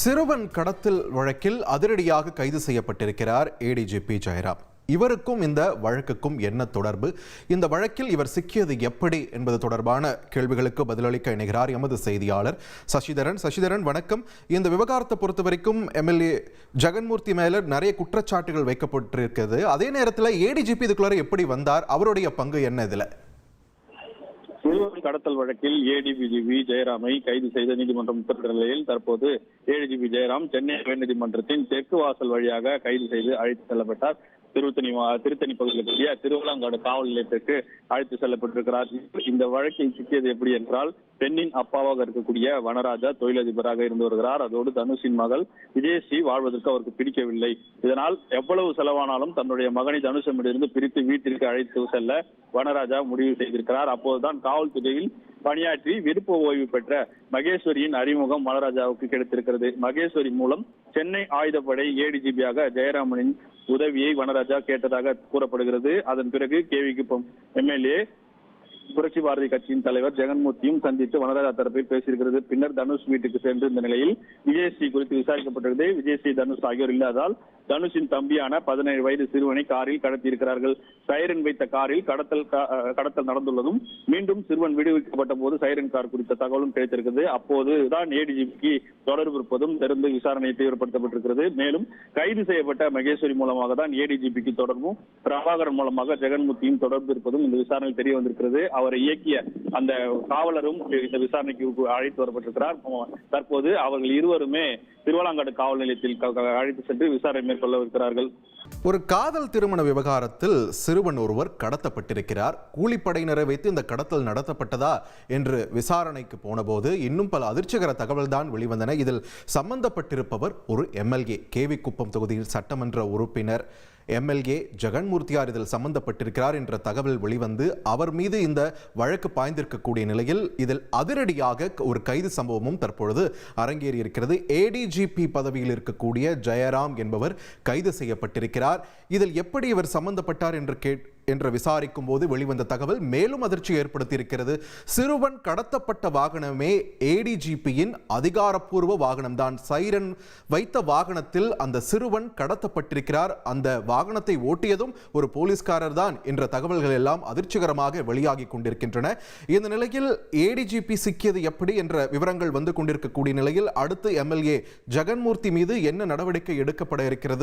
சிறுவன் கடத்தல் வழக்கில் அதிரடியாக கைது செய்யப்பட்டிருக்கிறார் ஏடிஜிபி ஜெயராம். இவருக்கும் இந்த வழக்குக்கும் என்ன தொடர்பு? இந்த வழக்கில் இவர் சிக்கியது எப்படி என்பது தொடர்பான கேள்விகளுக்கு பதிலளிக்க இணைகிறார் எமது செய்தியாளர் சசிதரன். சசிதரன் வணக்கம். இந்த விவகாரத்தை பொறுத்த வரைக்கும் எம்எல்ஏ ஜெகன்மூர்த்தி மேல நிறைய குற்றச்சாட்டுகள் வைக்கப்பட்டிருக்கிறது. அதே நேரத்தில் ஏடிஜிபி இதுக்குள்ளார எப்படி வந்தார்? அவருடைய பங்கு என்ன இதில்? கடத்தல் வழக்கில் ஏடிபிஜிபி ஜெயராமை கைது செய்த நீதிமன்றம் உத்தரவிட்ட நிலையில் தற்போது ஏடிஜிபி ஜெயராம் சென்னை உயர்நீதிமன்றத்தின் தெற்கு வாசல் வழியாக கைது செய்து அழைத்து செல்லப்பட்டார். திருத்தணி திருத்தணி பகுதியில் திருவள்ளங்காடு காவல் நிலையத்திற்கு அழைத்து செல்லப்பட்டிருக்கிறார். இந்த வழக்கில் சிக்கியது எப்படி என்றால் பெண்ணின் அப்பாவாக இருக்கக்கூடிய வனராஜா தொழிலதிபராக இருந்து வருகிறார். அதோடு தனுஷின் மகள் விஜயஸ்ரீ வாழ்வதற்கு அவருக்கு பிடிக்கவில்லை. இதனால் எவ்வளவு செலவானாலும் தன்னுடைய மகனை தனுஷமிடமிருந்து பிரித்து வீட்டிற்கு அழைத்து செல்ல வனராஜா முடிவு செய்திருக்கிறார். அப்போதுதான் காவல்துறையில் பணியாற்றி விருப்ப ஓய்வு பெற்ற மகேஸ்வரியின் அறிமுகம் மலராஜாவுக்கு கிடைத்திருக்கிறது. மகேஸ்வரி மூலம் சென்னை ஆயுதப்படை ஏடிஜிபியாக ஜெயராமனின் உதவியை வனராஜா கேட்டதாக கூறப்படுகிறது. அதன் பிறகு கேவிக்கு எம்எல்ஏ புரட்சி பாரதி கட்சியின் தலைவர் ஜெகன்மூர்த்தியும் சந்தித்து வனராஜா தரப்பில் பேசியிருக்கிறது. பின்னர் தனுஷ் வீட்டுக்கு சென்றிருந்த நிலையில் விஜயஸ்ரீ குறித்து விசாரிக்கப்பட்டது விஜயஸ்ரீ தனுஷ் ஆகியோர் இல்லாதால் தனுஷின் தம்பியான பதினேழு வயது சிறுவனை காரில் கடத்தியிருக்கிறார்கள். சைரன் வைத்த காரில் கடத்தல் கடத்தல் நடந்துள்ளதும் மீண்டும் சிறுவன் விடுவிக்கப்பட்ட போது சைரன் கார் குறித்த தகவலும் கிடைத்திருக்கிறது. அப்போது தான் ஏடிஜிபிக்கு தொடர்பு இருப்பதும் தெரிந்து விசாரணை தீவிரப்படுத்தப்பட்டிருக்கிறது. மேலும் கைது செய்யப்பட்ட மகேஸ்வரி மூலமாக தான் ஏடிஜிபிக்கு தொடர்பும் பிரபாகரன் மூலமாக ஜெகன்மூர்த்தியும் தொடர்பு இருப்பதும் இந்த விசாரணையில் தெரிய வந்திருக்கிறது. அவரை இயக்கிய அந்த காவலரும் இந்த விசாரணைக்கு அழைத்து வரப்பட்டிருக்கிறார். தற்போது அவர்கள் இருவருமே திருவலாங்காடு காவல் நிலையத்தில் அழைத்து சென்று விசாரணை மேற்கொள்ளவிருக்கிறார்கள். ஒரு காதல் திருமண விவகாரத்தில் சிறுவன் ஒருவர் கடத்தப்பட்டிருக்கிறார். கூலிப்படையினரை வைத்து இந்த கடத்தல் நடத்தப்பட்டதா என்று விசாரணைக்கு போனபோது இன்னும் பல அதிர்ச்சிகர தகவல் தான் வெளிவந்தன. இதில் சம்பந்தப்பட்டிருப்பவர் ஒரு எம்எல்ஏ. கேவி குப்பம் தொகுதியில் சட்டமன்ற உறுப்பினர். எம்எல்ஏ ஜெகன்மூர்த்தியார் இதில் சம்பந்தப்பட்டிருக்கிறார் என்ற தகவல் வெளிவந்து அவர் மீது இந்த வழக்கு பாய்ந்திருக்கக்கூடிய நிலையில் இதில் அதிரடியாக ஒரு கைது சம்பவமும் தற்பொழுது அரங்கேறி இருக்கிறது ஏடிஜிபி பதவியில் இருக்கக்கூடிய ஜெயராம் என்பவர் கைது செய்யப்பட்டிருக்கிறார். இதில் எப்படி இவர் சம்பந்தப்பட்டார் என்று கேட் என்று விசாரிக்கும் போது வெளிவந்த தகவல் மேலும் அதிர்ச்சி ஏற்படுத்தியிருக்கிறது. சிறுவன் கடத்தப்பட்ட வாகனமே ஏடிஜிபியின் அதிகாரப்பூர்வ வாகனம்தான். சைரன் வைத்த வாகனத்தில் அந்த சிறுவன் கடத்தப்பட்டிருக்கிறார். அந்த வாகனத்தை ஓட்டியதும் ஒரு போலீஸ்காரர் தான் என்ற தகவல்கள் எல்லாம் அதிர்ச்சிகரமாக வெளியாகி கொண்டிருக்கின்றன. இந்த நிலையில் ஏடிஜிபி சிக்கியது எப்படி என்ற விவரங்கள் வந்து கொண்டிருக்கக்கூடிய நிலையில் அடுத்து எம்எல்ஏ ஜெகன்மூர்த்தி மீது என்ன நடவடிக்கை எடுக்கப்பட இருக்கிறது?